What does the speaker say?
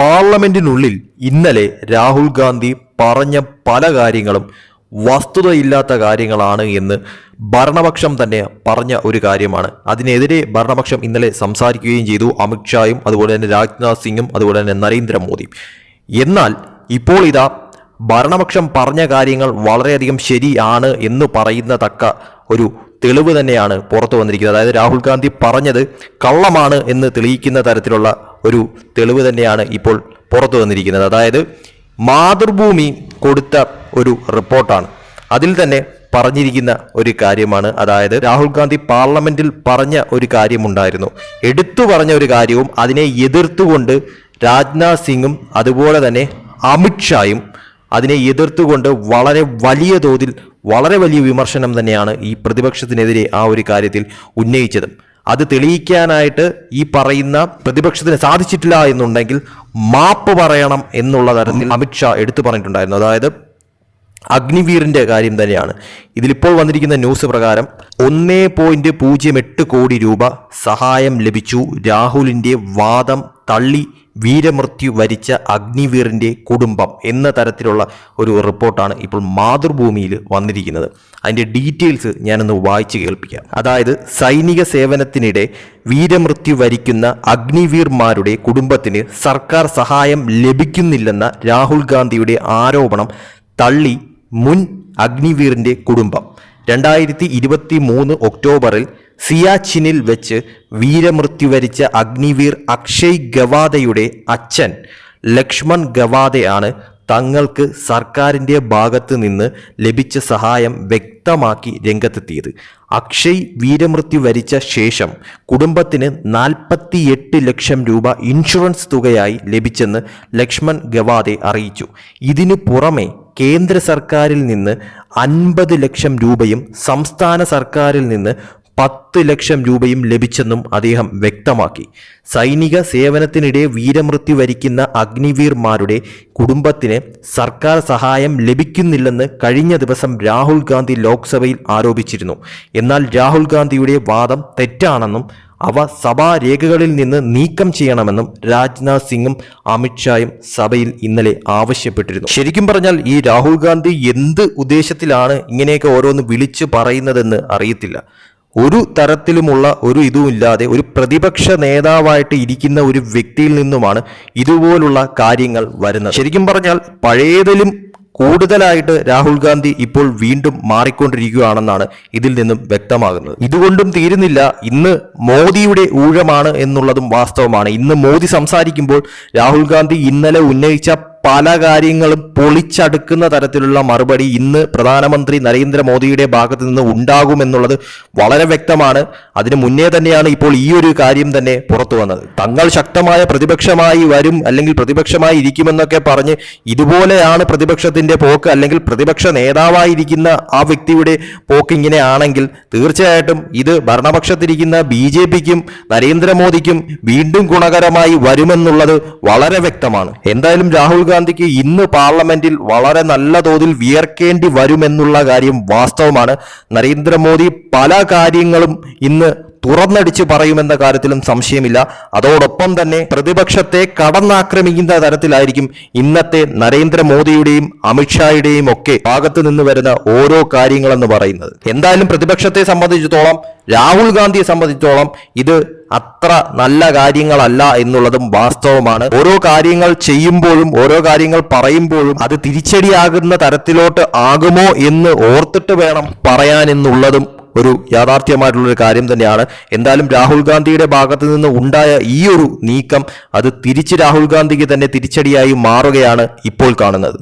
പാർലമെന്റിനുള്ളിൽ ഇന്നലെ രാഹുൽ ഗാന്ധി പറഞ്ഞ പല കാര്യങ്ങളും വസ്തുതയില്ലാത്ത കാര്യങ്ങളാണ് എന്ന് ഭരണപക്ഷം തന്നെ പറഞ്ഞ ഒരു കാര്യമാണ്. അതിനെതിരെ ഭരണപക്ഷം ഇന്നലെ സംസാരിക്കുകയും ചെയ്തു. അമിത്ഷായും അതുപോലെ തന്നെ രാജ്നാഥ് സിംഗും അതുപോലെ തന്നെ നരേന്ദ്രമോദിയും എന്നാൽ ഇപ്പോൾ ഇതാ ഭരണപക്ഷം പറഞ്ഞ കാര്യങ്ങൾ വളരെയധികം ശരിയാണ് എന്ന് പറയുന്ന തക്ക ഒരു തെളിവ് തന്നെയാണ് പുറത്തു വന്നിരിക്കുന്നത്. അതായത് രാഹുൽ ഗാന്ധി പറഞ്ഞത് കള്ളമാണ് എന്ന് തെളിയിക്കുന്ന തരത്തിലുള്ള ഒരു തെളിവ് തന്നെയാണ് ഇപ്പോൾ പുറത്തു വന്നിരിക്കുന്നത്. അതായത് മാതൃഭൂമി കൊടുത്ത ഒരു റിപ്പോർട്ടാണ്. അതിൽ തന്നെ പറഞ്ഞിരിക്കുന്ന ഒരു കാര്യമാണ്. അതായത് രാഹുൽ ഗാന്ധി പാർലമെന്റിൽ പറഞ്ഞ ഒരു കാര്യമുണ്ടായിരുന്നു. എടുത്തു പറഞ്ഞ ഒരു കാര്യവും അതിനെ എതിർത്തുകൊണ്ട് രാജ്നാഥ് സിംഗും അതുപോലെ തന്നെ അമിത്ഷായും അതിനെ എതിർത്തുകൊണ്ട് വളരെ വലിയ തോതിൽ വളരെ വലിയ വിമർശനം തന്നെയാണ് ഈ പ്രതിപക്ഷത്തിനെതിരെ ആ ഒരു കാര്യത്തിൽ ഉന്നയിച്ചത്. അത് തെളിയിക്കാനായിട്ട് ഈ പറയുന്ന പ്രതിപക്ഷത്തിന് സാധിച്ചിട്ടില്ല എന്നുണ്ടെങ്കിൽ മാപ്പ് പറയണം എന്നുള്ള തരത്തിൽ അമിത്ഷാ എടുത്തു പറഞ്ഞിട്ടുണ്ടായിരുന്നു. അതായത് അഗ്നിവീറിന്റെ കാര്യം തന്നെയാണ്. ഇതിലിപ്പോൾ വന്നിരിക്കുന്ന ന്യൂസ് പ്രകാരം ഒന്നേ പോയിന്റ് പൂജ്യം എട്ട് കോടി രൂപ സഹായം ലഭിച്ചു. രാഹുലിന്റെ വാദം തള്ളി വീരമൃത്യു വരിച്ച അഗ്നിവീറിന്റെ കുടുംബം എന്ന തരത്തിലുള്ള ഒരു റിപ്പോർട്ടാണ് ഇപ്പോൾ മാതൃഭൂമിയിൽ വന്നിരിക്കുന്നത്. അതിന്റെ ഡീറ്റെയിൽസ് ഞാനൊന്ന് വായിച്ചു കേൾപ്പിക്കാം. അതായത് സൈനിക സേവനത്തിനിടെ വീരമൃത്യു വരിക്കുന്ന അഗ്നിവീർമാരുടെ കുടുംബത്തിന് സർക്കാർ സഹായം ലഭിക്കുന്നില്ലെന്ന രാഹുൽ ഗാന്ധിയുടെ ആരോപണം തള്ളി മുൻ അഗ്നിവീറിന്റെ കുടുംബം. രണ്ടായിരത്തി ഇരുപത്തി മൂന്ന് ഒക്ടോബറിൽ സിയാച്ചിനിൽ വെച്ച് വീരമൃത്യു വരിച്ച അഗ്നിവീർ അക്ഷയ് ഗവാദയുടെ അച്ഛൻ ലക്ഷ്മൺ ഗവാദയാണ് തങ്ങൾക്ക് സർക്കാരിന്റെ ഭാഗത്ത് നിന്ന് ലഭിച്ച സഹായം വ്യക്തമാക്കി രംഗത്തെത്തിയത്. അക്ഷയ് വീരമൃത്യു വരിച്ച ശേഷം കുടുംബത്തിന് നാൽപ്പത്തിയെട്ട് ലക്ഷം രൂപ ഇൻഷുറൻസ് തുകയായി ലഭിച്ചെന്ന് ലക്ഷ്മൺ ഗവാദെ അറിയിച്ചു. ഇതിനു പുറമെ കേന്ദ്ര സർക്കാരിൽ നിന്ന് അൻപത് ലക്ഷം രൂപയും സംസ്ഥാന സർക്കാരിൽ നിന്ന് പത്ത് ലക്ഷം രൂപയും ലഭിച്ചെന്നും അദ്ദേഹം വ്യക്തമാക്കി. സൈനിക സേവനത്തിനിടെ വീരമൃത്യു വരിക്കുന്ന അഗ്നിവീർമാരുടെ കുടുംബത്തിന് സർക്കാർ സഹായം ലഭിക്കുന്നില്ലെന്ന് കഴിഞ്ഞ ദിവസം രാഹുൽ ഗാന്ധി ലോക്സഭയിൽ ആരോപിച്ചിരുന്നു. എന്നാൽ രാഹുൽ ഗാന്ധിയുടെ വാദം തെറ്റാണെന്നും അവ സഭാരേഖകളിൽ നിന്ന് നീക്കം ചെയ്യണമെന്നും രാജ്നാഥ് സിംഗും അമിത്ഷായും സഭയിൽ ഇന്നലെ ആവശ്യപ്പെട്ടിരുന്നു. ശരിക്കും പറഞ്ഞാൽ ഈ രാഹുൽ ഗാന്ധി എന്ത് ഉദ്ദേശത്തിലാണ് ഇങ്ങനെയൊക്കെ ഓരോന്ന് വിളിച്ചു പറയുന്നതെന്ന് അറിയത്തില്ല. ഒരു തരത്തിലുമുള്ള ഒരു ഇതും ഇല്ലാതെ ഒരു പ്രതിപക്ഷ നേതാവായിട്ട് ഇരിക്കുന്ന ഒരു വ്യക്തിയിൽ നിന്നുമാണ് ഇതുപോലുള്ള കാര്യങ്ങൾ വരുന്നത്. ശരിക്കും പറഞ്ഞാൽ പഴയതിലും കൂടുതലായിട്ട് രാഹുൽ ഗാന്ധി ഇപ്പോൾ വീണ്ടും മാറിക്കൊണ്ടിരിക്കുകയാണെന്നാണ് ഇതിൽ നിന്നും വ്യക്തമാകുന്നത്. ഇതുകൊണ്ടും തീരുന്നില്ല. ഇന്ന് മോദിയുടെ ഊഴമാണ് എന്നുള്ളതും വാസ്തവമാണ്. ഇന്ന് മോദി സംസാരിക്കുമ്പോൾ രാഹുൽ ഗാന്ധി ഇന്നലെ ഉന്നയിച്ച പല കാര്യങ്ങളും പൊളിച്ചടുക്കുന്ന തരത്തിലുള്ള മറുപടി ഇന്ന് പ്രധാനമന്ത്രി നരേന്ദ്രമോദിയുടെ ഭാഗത്ത് നിന്ന് ഉണ്ടാകുമെന്നുള്ളത് വളരെ വ്യക്തമാണ്. അതിനു മുന്നേ തന്നെയാണ് ഇപ്പോൾ ഈ ഒരു കാര്യം തന്നെ പുറത്തു വന്നത്. തങ്ങൾ ശക്തമായ പ്രതിപക്ഷമായി വരും അല്ലെങ്കിൽ പ്രതിപക്ഷമായി ഇരിക്കുമെന്നൊക്കെ പറഞ്ഞ് ഇതുപോലെയാണ് പ്രതിപക്ഷത്തിന്റെ പോക്ക് അല്ലെങ്കിൽ പ്രതിപക്ഷ നേതാവായിരിക്കുന്ന ആ വ്യക്തിയുടെ പോക്ക് ഇങ്ങനെയാണെങ്കിൽ തീർച്ചയായിട്ടും ഇത് ഭരണപക്ഷത്തിരിക്കുന്ന ബി ജെ പിക്കും നരേന്ദ്രമോദിക്കും വീണ്ടും ഗുണകരമായി വരുമെന്നുള്ളത് വളരെ വ്യക്തമാണ്. എന്തായാലും രാഹുൽ ഗാന്ധിക്ക് ഇന്ന് പാർലമെന്റിൽ വളരെ നല്ല തോതിൽ വിയർക്കേണ്ടി വരുമെന്നുള്ള കാര്യം വാസ്തവമാണ്. നരേന്ദ്രമോദി പല കാര്യങ്ങളും ഇന്ന് തുറന്നടിച്ച് പറയുമെന്ന കാര്യത്തിലും സംശയമില്ല. അതോടൊപ്പം തന്നെ പ്രതിപക്ഷത്തെ കടന്നാക്രമിക്കുന്ന തരത്തിലായിരിക്കും ഇന്നത്തെ നരേന്ദ്രമോദിയുടെയും അമിത്ഷായുടെയും ഒക്കെ ഭാഗത്ത് നിന്ന് വരുന്ന ഓരോ കാര്യങ്ങളെന്ന് പറയുന്നത്. എന്തായാലും പ്രതിപക്ഷത്തെ സംബന്ധിച്ചിടത്തോളം രാഹുൽ ഗാന്ധിയെ സംബന്ധിച്ചിടത്തോളം ഇത് അത്ര നല്ല കാര്യങ്ങളല്ല എന്നുള്ളതും വാസ്തവമാണ്. ഓരോ കാര്യങ്ങൾ ചെയ്യുമ്പോഴും ഓരോ കാര്യങ്ങൾ പറയുമ്പോഴും അത് തിരിച്ചടിയാകുന്ന തരത്തിലോട്ട് ആകുമോ എന്ന് ഓർത്തിട്ട് വേണം പറയാൻ എന്നുള്ളതും ഒരു യാഥാർത്ഥ്യമായിട്ടുള്ള ഒരു കാര്യം തന്നെയാണ്. എന്തായാലും രാഹുൽ ഗാന്ധിയുടെ ഭാഗത്ത് നിന്ന് ഉണ്ടായ ഈ ഒരു നീക്കം അത് തിരിച്ച് രാഹുൽ ഗാന്ധിക്ക് തന്നെ തിരിച്ചടിയായി മാറുകയാണ് ഇപ്പോൾ കാണുന്നത്.